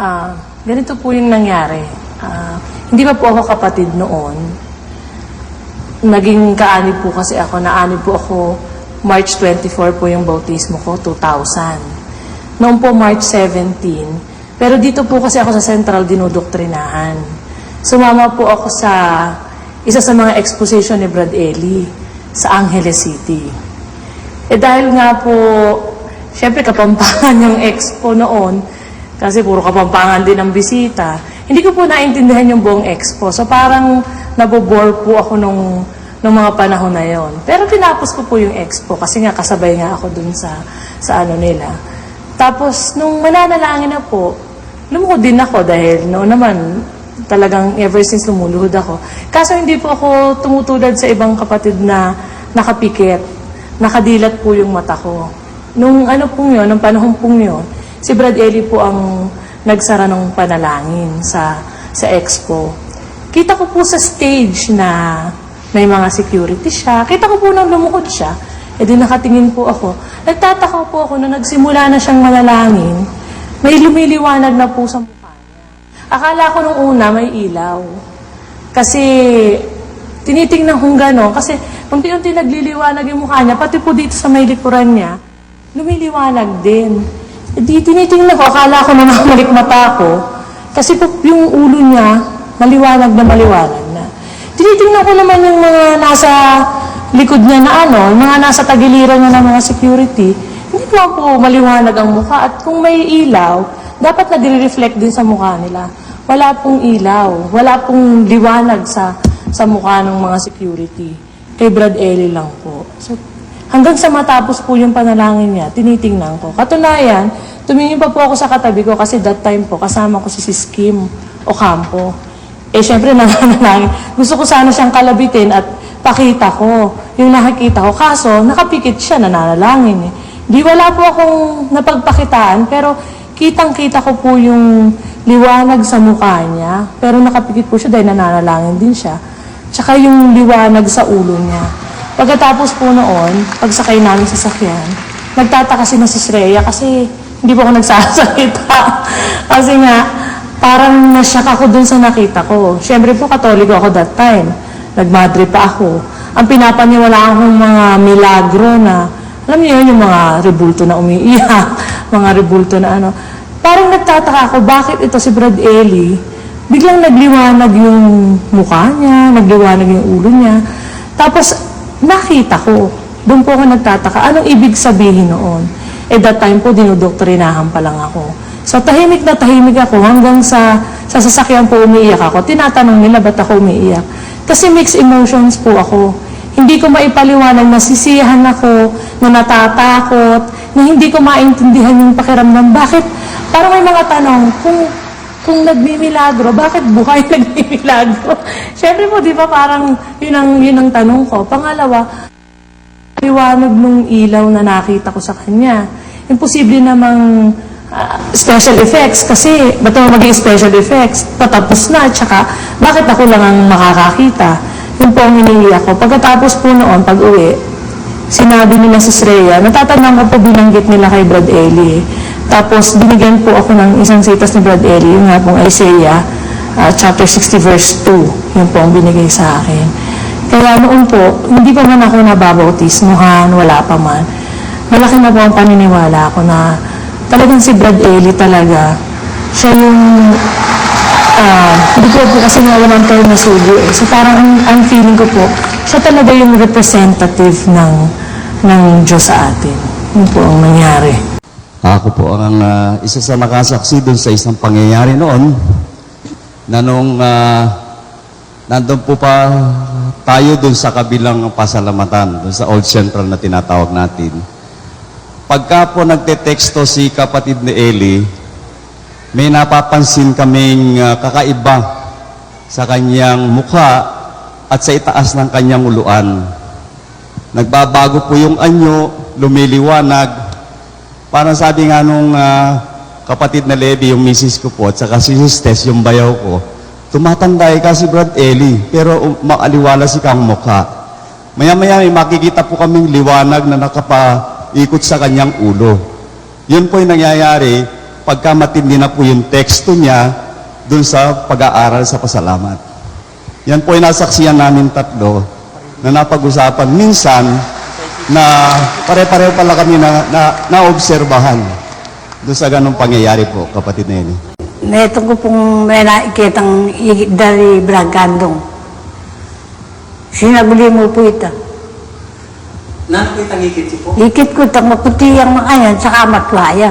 Ah, ganito po yung nangyari. Ah, hindi pa po ako kapatid noon. Naging kaanib po kasi ako. Naanib po ako March 24 po yung bautismo ko, 2000. Noon po March 17. Pero dito po kasi ako sa Central dinodoktrinahan. Sumama po ako sa isa sa mga exposition ni Brad Eli sa Angeles City. Eh dahil nga po, syempre kapampangan yung expo noon, kasi puro kapampangan din ang bisita, hindi ko po naintindihan yung buong expo. So parang nabobore po ako nung, nung mga panahon na yon. Pero tinapos ko po yung expo kasi nga kasabay nga ako dun sa, sa ano nila. Tapos nung mananalangin na po, lumuhod din ako dahil noon naman talagang ever since lumuluhod ako. Kaso hindi po ako tumutulad sa ibang kapatid na nakapikit. Nakadilat po yung mata ko. Nung ano pong yun, nung panahon pong yun, si Brad Eli po ang nagsara ng panalangin sa sa expo. Kita ko po sa stage na may mga security siya. Kita ko po nang lumukod siya. E di nakatingin po ako. Nagtataka po ako na nagsimula na siyang manalangin. May lumiliwanag na po sa mukha niya. Akala ko nung una may ilaw. Kasi tinitingnan kong gano'n. Kasi unti-unti nagliliwanag yung mukha niya. Pati po dito sa may likuran niya, lumiliwanag din. Di tinitingnan ko, akala ko na namalik mata ko. Kasi po yung ulo niya, maliwanag na maliwanag na. Tinitingnan ko naman yung mga nasa likod niya na ano, yung mga nasa tagiliran niya ng mga security. Hindi naman po maliwanag ang mukha. At kung may ilaw, dapat nagre-reflect din sa mukha nila. Wala pong ilaw. Wala pong liwanag sa sa mukha ng mga security. Kay Brad Eli lang po. So, hanggang sa matapos po yung panalangin niya, tinitingnan ko. Katunayan, tumingin pa po ako sa katabi ko kasi that time po, kasama ko si Sis Kim Ocampo. Eh, syempre, nananalangin. Gusto ko sana siyang kalabitin at pakita ko yung nakikita ko. Kaso, nakapikit siya, nananalangin eh. Di wala po akong napagpakitaan, pero kitang-kita ko po yung liwanag sa mukha niya. Pero nakapikit po siya dahil nananalangin din siya. Tsaka yung liwanag sa ulo niya. Pagkatapos po noon, pagsakay namin sa sakyan, nagtataka si Mrs. Rhea kasi hindi po ako nagsasalita. kasi nga, parang nasyak ako dun sa nakita ko. Siyempre po, katoliko ako that time. Nagmadre pa ako. Ang pinapaniwala akong mga milagro na, alam niyo yun, yung mga rebulto na umiiyak, mga rebulto na ano. Parang nagtataka ako, bakit ito si Brad Eli, biglang nagliwanag yung mukha niya, nagliwanag yung ulo niya. Tapos, nakita ko, doon po ako nagtataka, anong ibig sabihin noon? Eh, that time po, dinodoktrinahan pa lang ako. So, tahimik na tahimik ako hanggang sa, sa sasakyan po umiiyak ako. Tinatanong nila, ba't ako umiiyak? Kasi mixed emotions po ako. Hindi ko maipaliwanag, nasisiyahan ako, na natatakot, na hindi ko maintindihan yung pakiramdam. Bakit? Parang may mga tanong, kung kung nagmimilagro, bakit buhay nagmimilagro? Siyempre po, di ba parang yun ang, yun ang tanong ko. Pangalawa, liwanag nung ilaw na nakita ko sa kanya. Imposible namang ah, special effects kasi ba't naman maging special effects? Patapos na, tsaka bakit ako lang ang makakakita? Yun po ang iniiyak ko. Pagkatapos po noon, pag uwi, sinabi nila sa Sreya, natatandaan ko po binanggit nila kay Brad Eli. Tapos binigyan po ako ng isang sitas ni Brad Eli, yung nga pong Isaiah, ah, chapter 60 verse 2. Yun po ang binigay sa akin. Kaya noon po, hindi pa man ako nababautismuhan, wala pa man. Malaki na po ang paniniwala ko na talagang si Brad Eli talaga, siya yung Ah, hindi ko po kasi nga naman tayo nasugo eh. So parang ang, ang feeling ko po, siya talaga yung representative ng, ng Diyos sa atin. Yun po ang nangyari. Ako po ang ah, isa sa nakasaksi doon sa isang pangyayari noon na nung ah, nandun po pa tayo doon sa kabilang pasalamatan, doon sa Old Central na tinatawag natin. Pagka po nagte-teksto si kapatid ni Eli, may napapansin kaming ah, kakaiba sa kanyang mukha at sa itaas ng kanyang uluan. Nagbabago po yung anyo, lumiliwanag, Parang sabi nga nung ah, kapatid na Levi, yung misis ko po, at saka si Justes, yung bayaw ko, tumatanda eh kasi Brad Eli, pero um, maaliwala si kang mukha. Maya-maya may makikita po kaming liwanag na nakapaikot sa kanyang ulo. Yun po yung nangyayari pagka matindi na po yung teksto niya dun sa pag-aaral sa pasalamat. Yan po ay nasaksiyan namin tatlo na napag-usapan minsan na pare-pareho pala kami na, na, naobserbahan doon sa ganong pangyayari po, kapatid na yun. Neto ko pong may nakikitang dari Bragandong. Sinabuli mo po ito. Nano po itang ikit po? Ikit ko itang maputi ang mga yan, saka matwaya.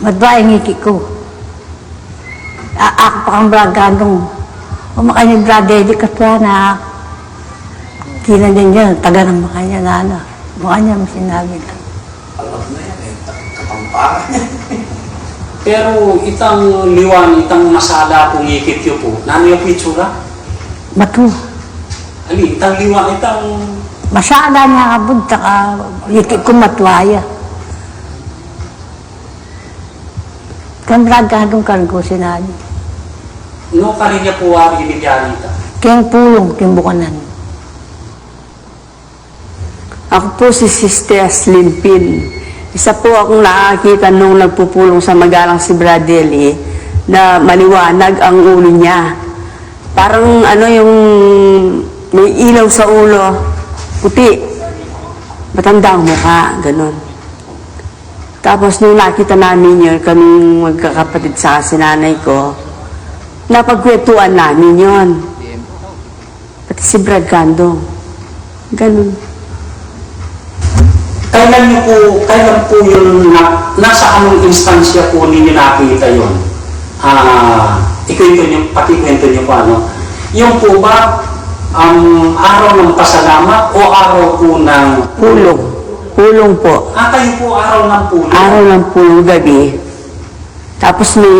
Matwaya ang ikit ko. A- Ako pa ang Bragandong. Umakay ni Bradley katwa na kina din yan, taga ng mga niya na ano. Mukha niya mo sinabi lang. Alam na yan eh, kapampangan. Pero itang liwan, itang masala pong ikit yun po, nano yung itsura? Matu. Ali, itang liwan, itang... Masada niya abod, saka ikit ko matwaya. Kan Bragandong kan ko sinabi. No karinya po wari inigyanita. Kaya pulong, timbukanan. Ako po si Sister Slimpin. Isa po akong nakakita nung nagpupulong sa magalang si Bradley na maliwanag ang ulo niya. Parang ano yung may ilaw sa ulo, puti. Matanda ang mukha, ganun. Tapos nung nakita namin yun, kaming magkakapatid sa sinanay ko, napagkwetuan namin yon. Pati si Brad Gandong. Ganun. Kailan niyo po, kailan po yung na, nasa anong instansya po ninyo nakita yun? Ah, ikwento niyo, pati kwento niyo po ano. Yung po ba, ang araw ng pasalamat o araw po ng... Pulong. Pulong po. Ah, kayo po araw ng pulo. Araw ng pulong gabi. Tapos may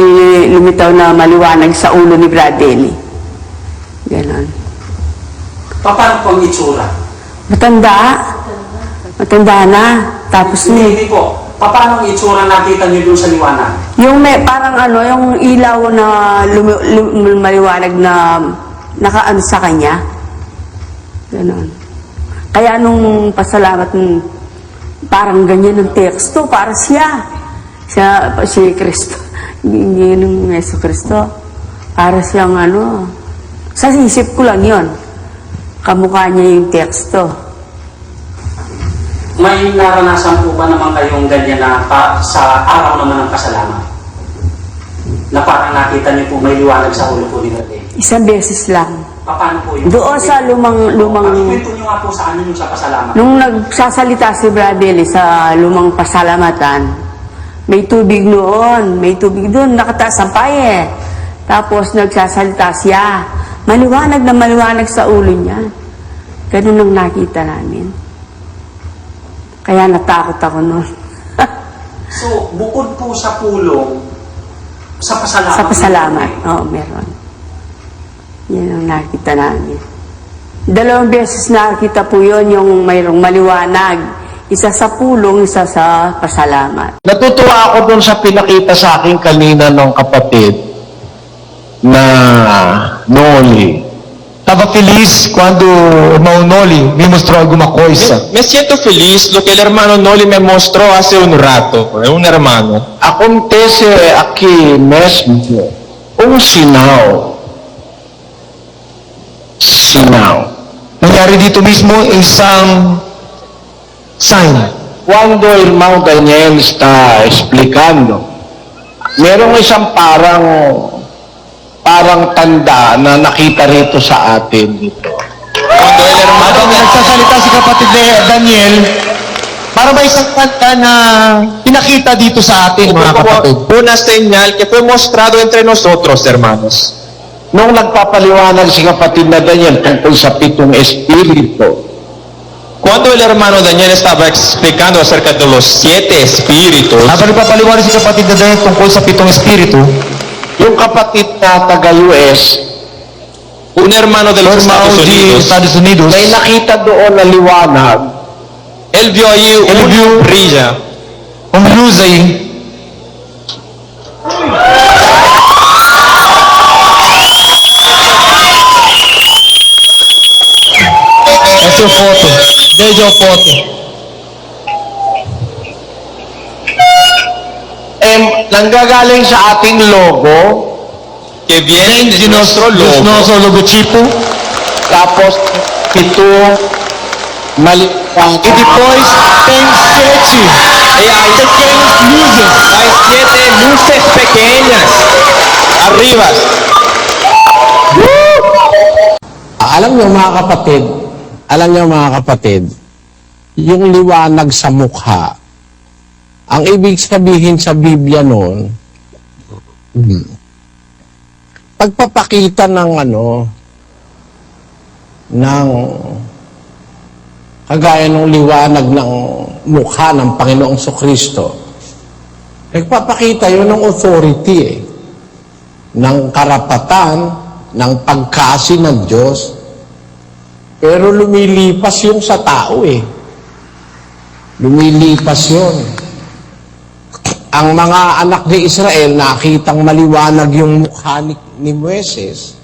lumitaw na maliwanag sa ulo ni Bradley. Ganon. Paano po ang itsura? Matanda. Matanda na. Tapos may, hindi po. Paano ang itsura nakita niyo doon sa liwanag? yung may parang ano, yung ilaw na lumi, lum- maliwanag na nakaano sa kanya. Ganon. Kaya nung pasalamat, nung parang ganyan ang teksto, para siya. Siya, si Kristo. Hindi ng Yeso Kristo. Para siyang ano, sa isip ko lang yon Kamukha niya yung teksto. May naranasan po ba naman kayong ganyan na pa, sa araw naman ng pasalamat? Na parang nakita niyo po may liwanag sa ulo po ni Brother. Isang beses lang. Paano po yun? Doon sa lumang, lumang, Pakikwento niyo nga po sa ano yung sa pasalamat. Nung nagsasalita si Bradley sa lumang pasalamatan, may tubig noon, may tubig doon, nakataas ang paye. Tapos nagsasalita siya, maliwanag na maliwanag sa ulo niya. Ganun ang nakita namin. Kaya natakot ako noon. So, bukod po sa pulong, sa pasalamat. sa pasalamat. Oo, meron. Yan ang nakita namin. Dalawang beses nakita po yon yung mayroong maliwanag. Isa sa pulong, isa sa pasalamat. Natutuwa ako dun sa pinakita sa akin kanina ng kapatid na Noli. Estaba feliz cuando hermano Noli me mostró alguma coisa. Me siento feliz lo que el hermano Noli me mostró hace un rato, un hermano. Acontece aqui mesmo um sinal. Sinal. Nangyari dito mismo isang sign. Quando o irmão Daniel está explicando, merong isang parang parang tanda na nakita rito sa atin dito. Cuando el hermano Habang nagsasalita si kapatid ni Daniel, para may isang kanta na pinakita dito sa atin, mga kapatid. una señal que fue mostrado entre nosotros, hermanos. Nung nagpapaliwanag si kapatid na Daniel tungkol sa pitong espiritu, Cuando el hermano Daniel estaba explicando acerca de los siete espíritus, Habang nagpapaliwanag si kapatid na Daniel tungkol sa pitong espiritu, yung kapatid na taga-US, un hermano de los hermano Estados di Unidos, Estados Unidos, may nakita doon na liwanag él vio ahí Él un vio- brilla. ang blues ay Essa é a foto. Veja a foto. nanggagaling sa ating logo, que vienen de nuestro logo. noso logotipo. tapos ito, mali, E depois tem sete Y hay, pequenas luzes. hay siete luces pequeñas arriba. Alam niyo mga kapatid, alam niyo mga kapatid, yung liwanag sa mukha, ang ibig sabihin sa Biblia noon, hmm, pagpapakita ng ano, ng kagaya ng liwanag ng mukha ng Panginoong Kristo, nagpapakita yun ng authority eh, ng karapatan, ng pagkasi ng Diyos, pero lumilipas yung sa tao eh. Lumilipas yun. Ang mga anak ni Israel, nakitang maliwanag yung mukha ni, ni Moises,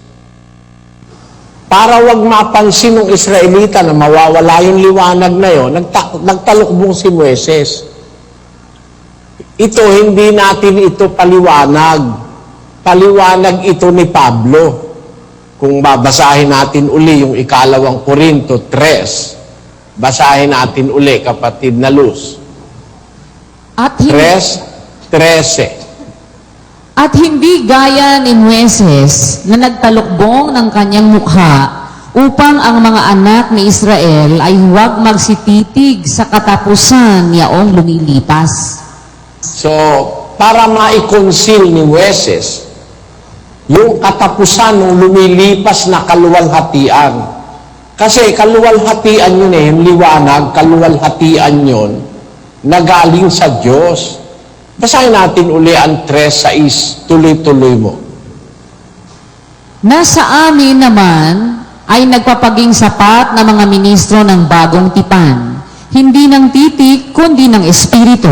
para wag mapansin ng Israelita na mawawala yung liwanag na yon, nagta- nagtalukbong si Moises. Ito, hindi natin ito paliwanag. Paliwanag ito ni Pablo. Kung babasahin natin uli yung ikalawang Korinto 3, basahin natin uli, kapatid na Luz. At hindi, 3, 13. at hindi gaya ni Moises na nagtalukbong ng kanyang mukha upang ang mga anak ni Israel ay huwag magsititig sa katapusan yaong lumilipas. So, para ma-conceal ni Moises, yung katapusan ng lumilipas na kaluwalhatian. Kasi kaluwalhatian yun eh, yung liwanag, kaluwalhatian yun, na galing sa Diyos. Basahin natin uli ang 3.6, tuloy-tuloy mo. Nasa amin naman ay nagpapaging sapat na mga ministro ng bagong tipan, hindi ng titik kundi ng espiritu,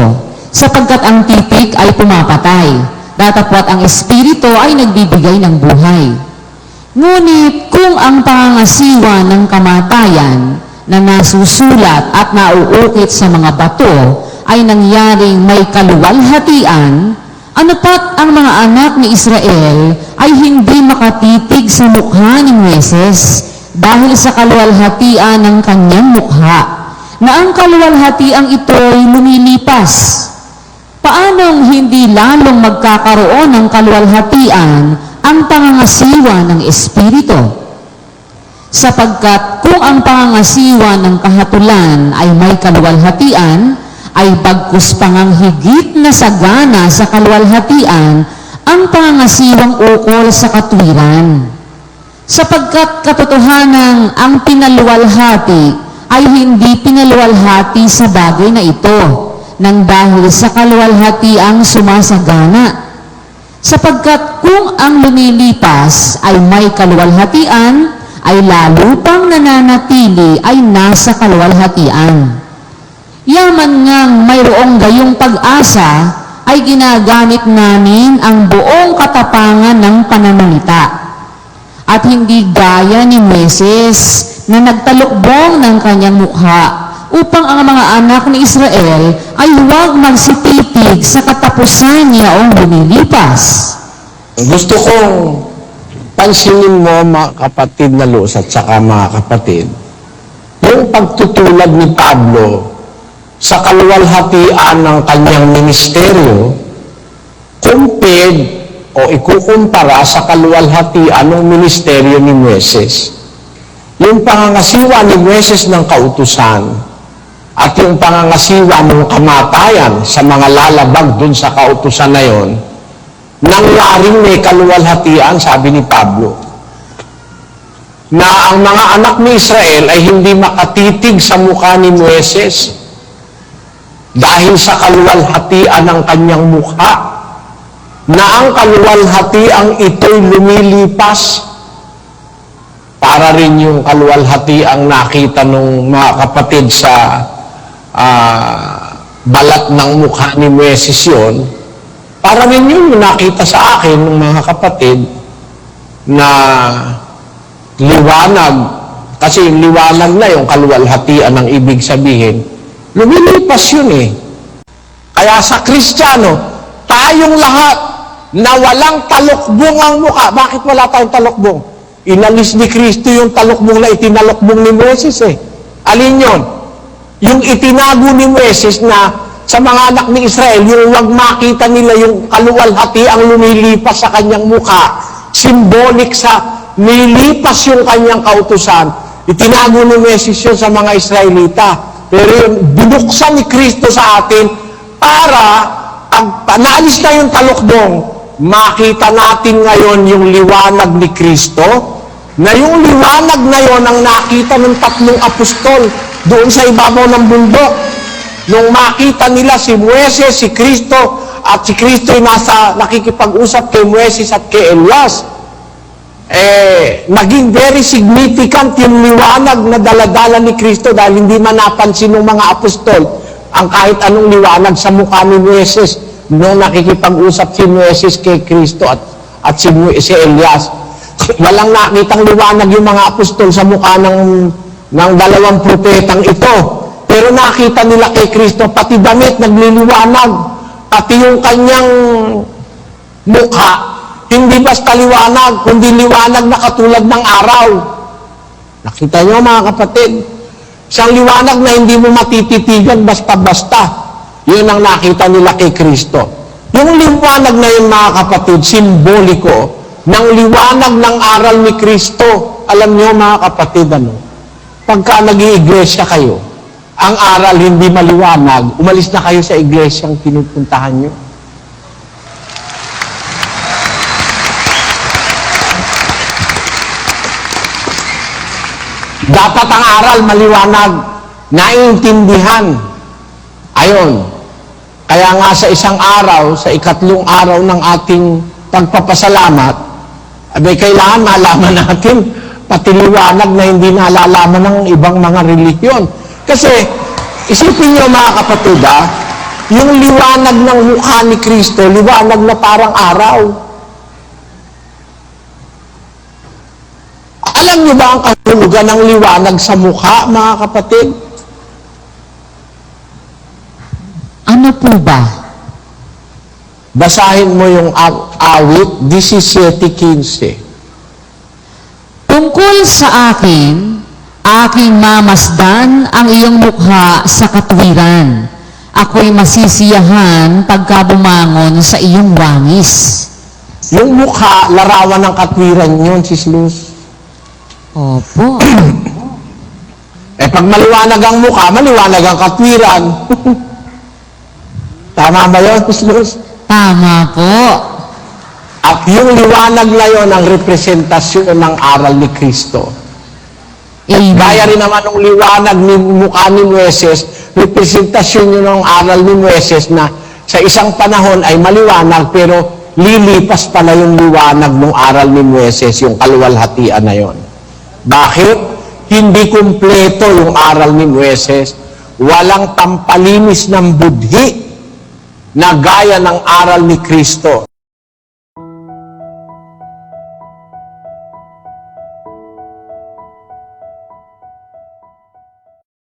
sapagkat ang titik ay pumapatay, datapwat ang espiritu ay nagbibigay ng buhay. Ngunit kung ang pangangasiwa ng kamatayan na nasusulat at nauukit sa mga bato ay nangyaring may kaluwalhatian, ano pat ang mga anak ni Israel ay hindi makatitig sa mukha ni Moises dahil sa kaluwalhatian ng kanyang mukha, na ang kaluwalhatiang ito ay lumilipas. Paanong hindi lalong magkakaroon ng kaluwalhatian ang pangangasiwa ng Espiritu? Sapagkat kung ang pangangasiwa ng kahatulan ay may kaluwalhatian, ay bagkus pangang higit na sagana sa kaluwalhatian ang pangangasiwang ukol sa katwiran. Sapagkat katotohanan ang pinaluwalhati ay hindi pinaluwalhati sa bagay na ito, nang dahil sa kaluwalhatiang sumasagana. Sapagkat kung ang lumilipas ay may kaluwalhatian, ay lalo pang nananatili ay nasa kaluwalhatian. Yaman ngang mayroong gayong pag-asa ay ginagamit namin ang buong katapangan ng pananalita. At hindi gaya ni Meses na nagtalukbong ng kanyang mukha upang ang mga anak ni Israel ay huwag magsititig sa katapusan niyaong lumilipas. Gusto kong pansinin mo mga kapatid na Luz at saka mga kapatid, yung pagtutulad ni Pablo sa kaluwalhatian ng kanyang ministeryo compared o ikukumpara sa kaluwalhatian ng ministeryo ni Moises. Yung pangangasiwa ni Moises ng kautusan at yung pangangasiwa ng kamatayan sa mga lalabag dun sa kautusan na yon, nangyaring may kaluwalhatian, sabi ni Pablo, na ang mga anak ni Israel ay hindi makatitig sa mukha ni Moises dahil sa kaluwalhatian ng kanyang mukha na ang kaluwalhatiang ito'y lumilipas para rin yung kaluwalhatiang nakita ng mga kapatid sa ah, balat ng mukha ni Moises yun, para rin yun yung nakita sa akin ng mga kapatid na liwanag, kasi liwanag na yung kaluwalhatian ang ibig sabihin, lumilipas yun eh. Kaya sa Kristiyano, tayong lahat na walang talukbong ang mukha. Bakit wala tayong talukbong? Inalis ni Kristo yung talukbong na itinalukbong ni Moses eh. Alin yon? Yung itinago ni Moses na sa mga anak ni Israel, yung wag makita nila yung kaluwalhati ang lumilipas sa kanyang mukha, symbolic sa nilipas yung kanyang kautusan, itinago ni Moses yun sa mga Israelita. Pero yung binuksan ni Kristo sa atin para pag naalis na yung talukbong, makita natin ngayon yung liwanag ni Kristo, na yung liwanag na yon ang nakita ng tatlong apostol doon sa ibabaw ng bundok. Nung makita nila si Mueses, si Kristo, at si Kristo ay nasa nakikipag-usap kay Mueses at kay Elias, eh, naging very significant yung liwanag na daladala ni Kristo dahil hindi man napansin ng mga apostol ang kahit anong liwanag sa mukha ni Mueses nung nakikipag-usap si Mueses kay Kristo at, at si, si Elias. Walang nakitang liwanag yung mga apostol sa mukha ng, ng dalawang propetang ito. Pero nakita nila kay Kristo, pati damit nagliliwanag, pati yung kanyang mukha, hindi basta liwanag, kundi liwanag na katulad ng araw. Nakita nyo mga kapatid, isang liwanag na hindi mo matititigan basta-basta. Yun ang nakita nila kay Kristo. Yung liwanag na yun mga kapatid, simboliko ng liwanag ng aral ni Kristo. Alam nyo mga kapatid, ano? Pagka nag iglesia kayo, ang aral hindi maliwanag, umalis na kayo sa iglesyang pinupuntahan nyo. Dapat ang aral maliwanag, naiintindihan. Ayon. Kaya nga sa isang araw, sa ikatlong araw ng ating pagpapasalamat, abay kailangan malaman natin pati liwanag na hindi nalalaman ng ibang mga relihiyon. Kasi, isipin niyo mga kapatid, ah, yung liwanag ng mukha ni Kristo, liwanag na parang araw. Alam niyo ba ang kahulugan ng liwanag sa mukha, mga kapatid? Ano po ba? Basahin mo yung aw- awit 17.15. Tungkol sa akin, aking mamasdan ang iyong mukha sa katwiran. Ako'y masisiyahan pagka bumangon sa iyong wangis. Yung mukha, larawan ng katwiran yun, sis Luz. Opo. Eh, pag maliwanag ang mukha, maliwanag ang katwiran. Tama ba yun, sis Luz? Tama po. At yung liwanag na yon ang representasyon ng aral ni Kristo. Amen. Gaya rin naman ng liwanag ni mukha ni Moises, representasyon yun ng aral ni Moises na sa isang panahon ay maliwanag pero lilipas pala yung liwanag ng aral ni Moises, yung kaluwalhatian na yon. Bakit? Hindi kumpleto yung aral ni Moises. Walang tampalinis ng budhi na gaya ng aral ni Kristo.